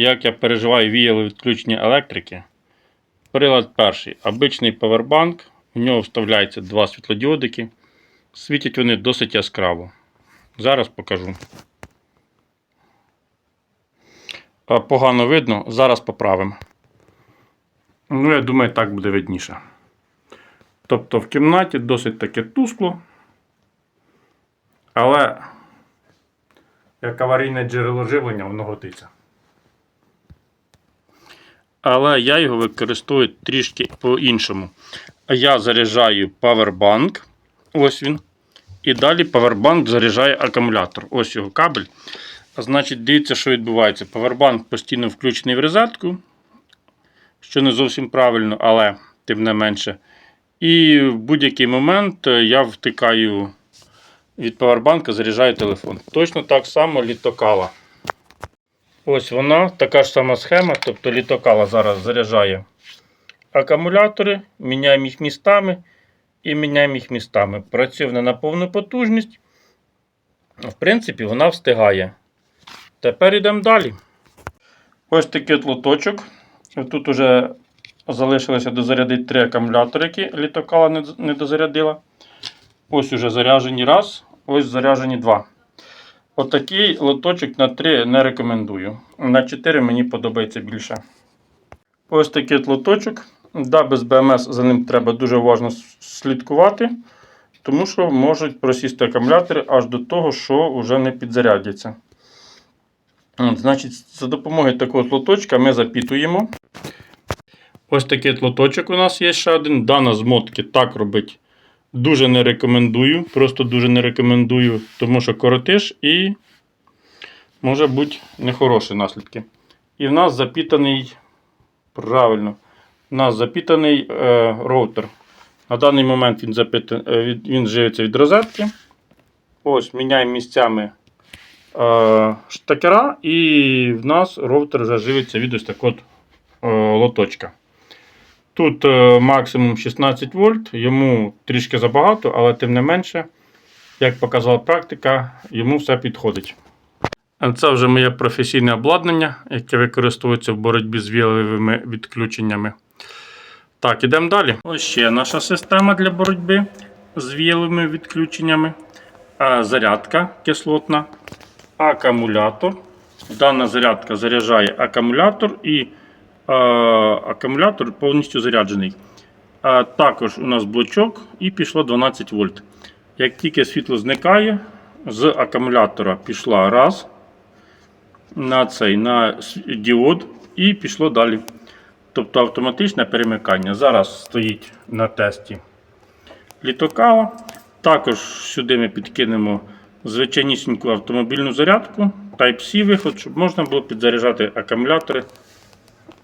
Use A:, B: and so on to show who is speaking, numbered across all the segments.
A: як я переживаю віяло відключення електрики. Прилад перший. Обичний павербанк. В нього вставляється два світлодіодики. Світять вони досить яскраво. Зараз покажу. Погано видно, зараз поправимо. Ну, я думаю, так буде видніше. Тобто в кімнаті досить таке тускло. Але як аварійне джерело живлення, воно годиться. Але я його використовую трішки по-іншому. Я заряджаю павербанк. Ось він. І далі павербанк заряджає акумулятор. Ось його кабель. Значить, дивіться, що відбувається. Павербанк постійно включений в розетку, що не зовсім правильно, але тим не менше. І в будь-який момент е, я втикаю від павербанка, заряджаю телефон. Точно так само літокала. Ось вона, така ж сама схема. Тобто літокала зараз заряджає акумулятори, міняємо їх містами і міняємо їх містами. Працює вона на повну потужність. В принципі, вона встигає. Тепер йдемо далі. Ось такий от лоточок. Тут вже залишилося дозарядити три акумулятори, які літокала не- дозарядила. Ось уже заряджені раз, ось заряджені два. Отакий лоточок на 3 не рекомендую. На 4 мені подобається більше. Ось такий от лоточок. Да, без БМС за ним треба дуже уважно слідкувати, тому що можуть просісти акумулятори аж до того, що вже не підзарядяться. От, значить, за допомогою такого лоточка ми запітуємо. Ось такий от лоточок у нас є ще один. Дана з мотки так робить дуже не рекомендую. Просто дуже не рекомендую, тому що коротиш і може бути нехороші наслідки. І в нас запітаний, правильно, у нас запітаний е, роутер. На даний момент він, запита, е, від- він живиться від розетки. Ось, міняємо місцями е, штакера, і в нас роутер живиться від ось такого е, лоточка. Тут е, максимум 16 вольт, йому трішки забагато, але тим не менше, як показала практика, йому все підходить. Це вже моє професійне обладнання, яке використовується в боротьбі з віяловими відключеннями. Так, ідемо далі. Ось ще наша система для боротьби з віяловими відключеннями. Зарядка кислотна, акумулятор. Дана зарядка заряджає акумулятор і акумулятор повністю заряджений. Також у нас блочок і пішло 12 вольт. Як тільки світло зникає, з акумулятора пішла раз на цей на діод і пішло далі. Тобто автоматичне перемикання. Зараз стоїть на тесті літокала. Також сюди ми підкинемо звичайнісіньку автомобільну зарядку, Type-C виход, щоб можна було підзаряджати акумулятори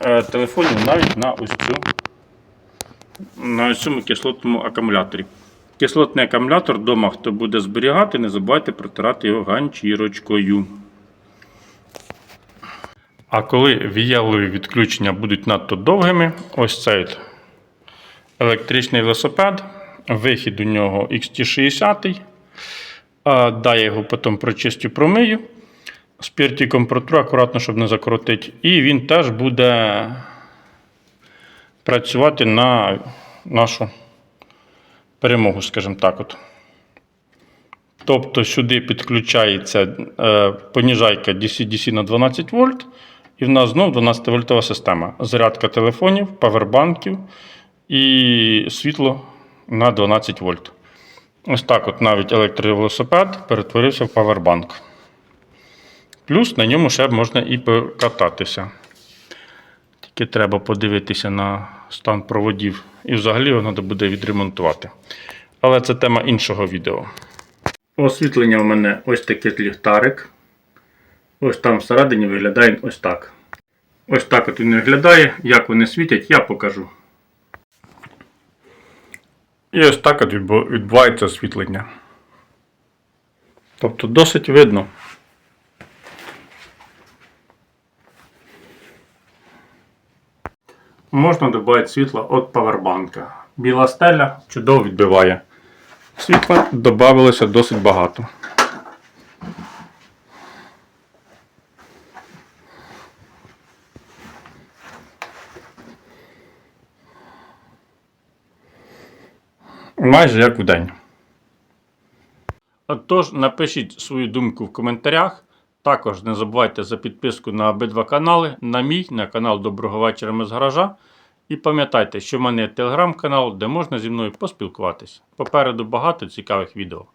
A: телефонів навіть на ось цю на цьому кислотному акумуляторі. Кислотний акумулятор вдома, хто буде зберігати, не забувайте протирати його ганчірочкою. А коли віялові відключення будуть надто довгими, ось цей електричний велосипед, вихід у нього XT60. А, Да, я його потім прочистю промию. Спіртиком протру акуратно, щоб не закрутити. І він теж буде працювати на нашу перемогу, скажімо так. От. Тобто сюди підключається е, поніжайка DC-DC на 12 вольт, і в нас знову 12 вольтова система. Зарядка телефонів, павербанків і світло на 12 вольт. Ось так от навіть електровелосипед перетворився в павербанк. Плюс на ньому ще можна і покататися. Тільки треба подивитися на стан проводів. І взагалі його треба буде відремонтувати. Але це тема іншого відео. Освітлення у мене ось такий ліхтарик. Ось там всередині виглядає ось так. Ось так от він виглядає. Як вони світять, я покажу. І ось так от відбувається освітлення. Тобто досить видно. можна додати світло від павербанка. Біла стеля чудово відбиває. Світла додавалося досить багато. Майже як в день. Отож, напишіть свою думку в коментарях. Також не забувайте за підписку на обидва канали, на мій, на канал Доброго вечора ми з гаража. І пам'ятайте, що в мене є телеграм-канал, де можна зі мною поспілкуватися. Попереду багато цікавих відео.